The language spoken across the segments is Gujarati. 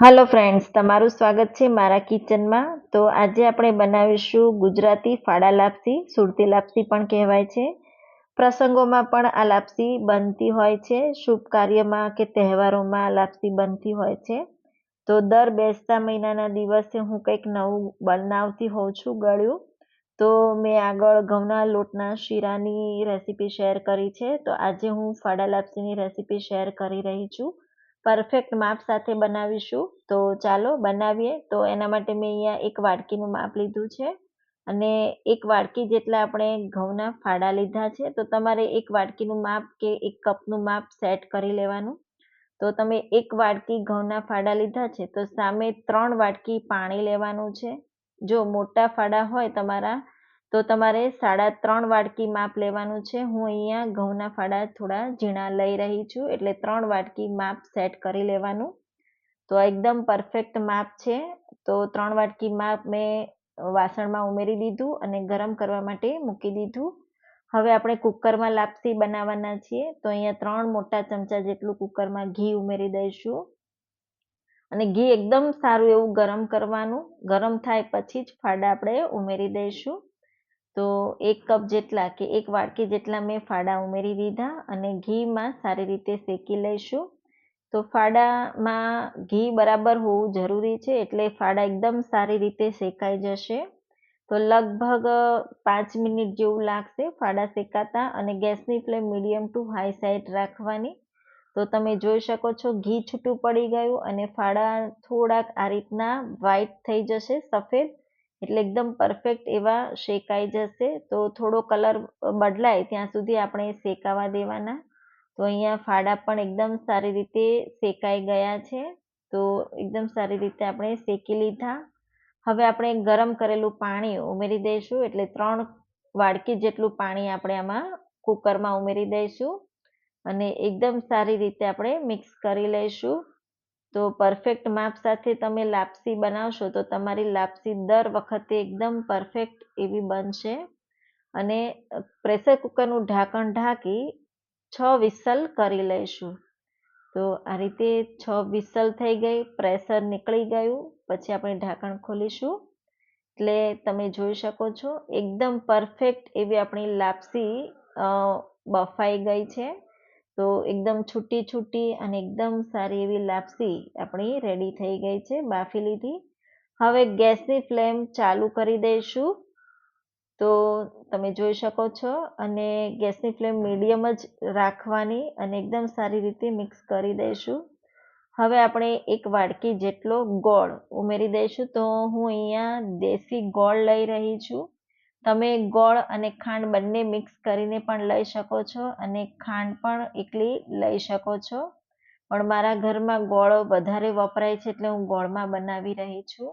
હાલો ફ્રેન્ડ્સ તમારું સ્વાગત છે મારા કિચનમાં. તો આજે આપણે બનાવીશું ગુજરાતી ફાડા લાપસી, સુરતી લાપસી પણ કહેવાય છે. પ્રસંગોમાં પણ આ લાપસી બનતી હોય છે. શુભ કાર્યમાં કે તહેવારોમાં આ લાપસી બનતી હોય છે. તો દર બેસતા મહિનાના દિવસે હું કંઈક નવું બનાવતી હોઉં છું ગળ્યું. તો મેં આગળ ઘઉંના લોટના શીરાની રેસીપી શેર કરી છે. તો આજે હું ફાડા લાપસીની રેસીપી શેર કરી રહી છું. પરફેક્ટ માપ સાથે બનાવીશું. તો ચાલો બનાવીએ. તો એના માટે મેં અહીંયા એક વાડકીનું માપ લીધું છે. અને એક વાડકી જેટલા આપણે ઘઉંના ફાડા લીધા છે. તો તમારે એક વાડકીનું માપ કે એક કપનું માપ સેટ કરી લેવાનું. તો તમે એક વાડકી ઘઉંના ફાડા લીધા છે. તો સામે ત્રણ વાડકી પાણી લેવાનું છે. જો મોટા ફાડા હોય તમારા તો તમારે સાડા ત્રણ વાટકી માપ લેવાનું છે. હું અહીંયા ઘઉંના ફાડા થોડા ઝીણા લઈ રહી છું, એટલે ત્રણ વાટકી માપ સેટ કરી લેવાનું. તો એકદમ પરફેક્ટ માપ છે. તો ત્રણ વાટકી માપ મેં વાસણમાં ઉમેરી દીધું અને ગરમ કરવા માટે મૂકી દીધું. હવે આપણે કુકરમાં લાપસી બનાવવાના છીએ. તો અહીંયા ત્રણ મોટા ચમચા જેટલું કુકરમાં ઘી ઉમેરી દઈશું. અને ઘી એકદમ સારું એવું ગરમ કરવાનું. ગરમ થાય પછી જ ફાડા આપણે ઉમેરી દઈશું. તો એક કપ જેટલા કે એક વાટકી જેટલા મેં ફાડા ઉમેરી દીધા અને ઘીમાં સારી રીતે શેકી લઈશું. તો ફાડામાં ઘી બરાબર હોવું જરૂરી છે એટલે ફાડા એકદમ સારી રીતે શેકાઈ જશે. તો લગભગ પાંચ મિનિટ જેવું લાગશે ફાડા શેકાતા અને ગેસની flame medium to high side રાખવાની. તો તમે જોઈ શકો છો ઘી છૂટું પડી ગયું અને ફાડા થોડાક આ રીતના વ્હાઈટ થઈ જશે સફેદ. એટલે એકદમ પરફેક્ટ એવા શેકાઈ જશે. તો થોડો કલર બદલાય ત્યાં સુધી આપણે શેકાવા દેવાના. તો અહીંયા ફાડા પણ એકદમ સારી રીતે શેકાઈ ગયા છે. તો એકદમ સારી રીતે આપણે શેકી લીધા. હવે આપણે ગરમ કરેલું પાણી ઉમેરી દઈશું. એટલે ત્રણ વાડકી જેટલું પાણી આપણે આમાં કુકરમાં ઉમેરી દઈશું. અને એકદમ સારી રીતે આપણે મિક્સ કરી લઈશું. તો પરફેક્ટ માપ સાથે તમે લાપસી બનાવશો તો તમારી લાપસી દર વખતે એકદમ પરફેક્ટ એવી બનશે. અને પ્રેશર કુકરનું ઢાંકણ ઢાંકી છ વિસલ કરી લઈશું. તો આ રીતે છ વિસલ થઈ ગઈ પ્રેશર નીકળી ગયું, પછી આપણે ઢાંકણ ખોલીશું. એટલે તમે જોઈ શકો છો, એકદમ પરફેક્ટ એવી આપણી લાપસી બફાઈ ગઈ છે. તો એકદમ છૂટી છૂટી અને એકદમ સારી એવી લાપસી આપણી રેડી થઈ ગઈ છે બાફી લીધી હવે ગેસની ફ્લેમ ચાલુ કરી દઈશું. તો તમે જોઈ શકો છો અને ગેસની ફ્લેમ મીડિયમ જ રાખવાની અને એકદમ સારી રીતે મિક્સ કરી દઈશું. હવે આપણે એક વાડકી જેટલો ગોળ ઉમેરી દઈશું. તો હું અહીંયા દેશી ગોળ લઈ રહી છું. તમે ગોળ અને ખાંડ બંને મિક્સ કરીને પણ લઈ શકો છો અને ખાંડ પણ એકલી લઈ શકો છો. પણ મારા ઘરમાં ગોળ વધારે વપરાય છે એટલે હું ગોળમાં બનાવી રહી છું.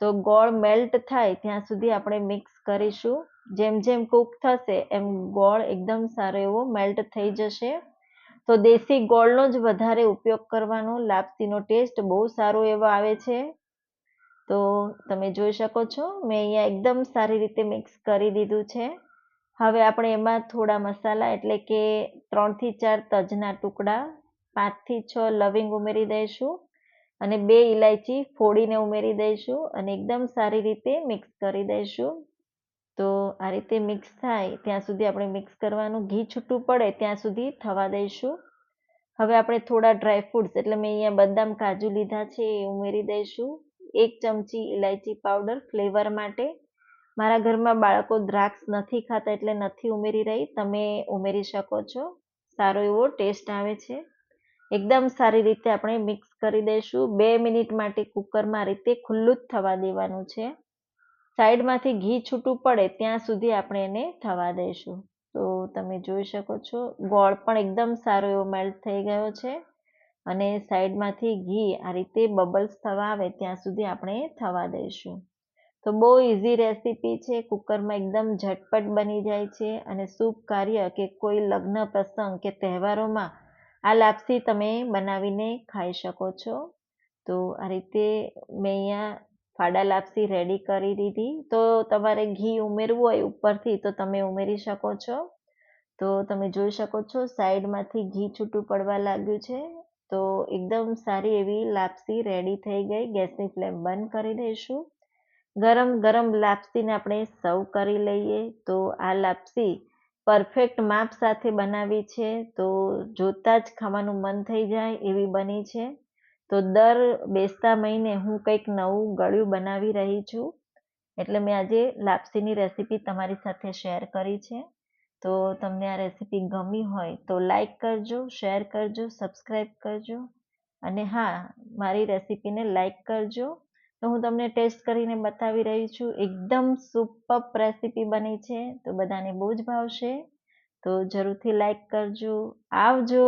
તો ગોળ મેલ્ટ થાય ત્યાં સુધી આપણે મિક્સ કરીશું. જેમ જેમ કૂક થશે એમ ગોળ એકદમ સારો એવો મેલ્ટ થઈ જશે. તો દેશી ગોળનો જ વધારે ઉપયોગ કરવાનો, લાપસીનો ટેસ્ટ બહુ સારો એવો આવે છે. તો તમે જોઈ શકો છો, મેં અહીંયા એકદમ સારી રીતે મિક્સ કરી દીધું છે. હવે આપણે એમાં થોડા મસાલા એટલે કે ત્રણથી ચાર તજના ટુકડા, પાંચથી છ લવિંગ ઉમેરી દઈશું અને બે ઇલાયચી ફોડીને ઉમેરી દઈશું અને એકદમ સારી રીતે મિક્સ કરી દઈશું. તો આ રીતે મિક્સ થાય, ત્યાં સુધી આપણે મિક્સ કરવાનું. ઘી છૂટું પડે ત્યાં સુધી થવા દઈશું. હવે આપણે થોડા ડ્રાય ફ્રૂટ્સ એટલે મેં અહીંયા બદામ, કાજુ લીધા છે એ ઉમેરી દઈશું. એક ચમચી ઇલાયચી પાવડર ફ્લેવર માટે. મારા ઘરમાં બાળકો દ્રાક્ષ નથી ખાતા એટલે નથી ઉમેરી રહી. તમે ઉમેરી શકો છો. સારો એવો ટેસ્ટ આવે છે. એકદમ સારી રીતે આપણે મિક્સ કરી દઈશું. બે મિનિટ માટે કુકરમાં રીતે ખુલ્લું જ થવા દેવાનું છે. સાઈડમાંથી ઘી છૂટું પડે ત્યાં સુધી આપણે એને થવા દઈશું. તો તમે જોઈ શકો છો. ગોળ પણ એકદમ સારો એવો મેલ્ટ થઈ ગયો છે. અને સાઈડમાંથી ઘી આ રીતે બબલ્સ થવા આવે ત્યાં સુધી આપણે થવા દઈશું. તો બહુ ઇઝી રેસીપી છે. કુકરમાં એકદમ ઝટપટ બની જાય છે અને શુભ કાર્ય કે કોઈ લગ્ન પ્રસંગ કે તહેવારોમાં આ લાપસી તમે બનાવીને ખાઈ શકો છો. તો આ રીતે મેં અહીંયા ફાડા લાપસી રેડી કરી દીધી. તો તમારે ઘી ઉમેરવું હોય ઉપરથી તો તમે ઉમેરી શકો છો. તો તમે જોઈ શકો છો સાઈડમાંથી ઘી છૂટું પડવા લાગ્યું છે. તો એકદમ સારી એવી લાપસી રેડી થઈ ગઈ. ગેસની ફ્લેમ બંધ કરી દઈશું. ગરમ ગરમ લાપસીને આપણે સર્વ કરી લઈએ. તો આ લાપસી પરફેક્ટ માપ સાથે બનાવી છે. તો જોતાં જ ખાવાનું મન થઈ જાય એવી બની છે. તો દર બેસતા મહિને હું કંઈક નવું ગળ્યું બનાવી રહી છું. એટલે મેં આજે લાપસીની રેસીપી તમારી સાથે શેર કરી છે. તો તમને આ રેસીપી ગમી હોય તો લાઈક કરજો, શેર કરજો સબસ્ક્રાઈબ કરજો. અને હા, મારી રેસીપીને લાઈક કરજો. તો હું તમને ટેસ્ટ કરીને બતાવી રહી છું. એકદમ સુપર રેસીપી બની છે. તો બધાને બહુ જ ભાવશે. તો જરૂરથી લાઈક કરજો. આવજો.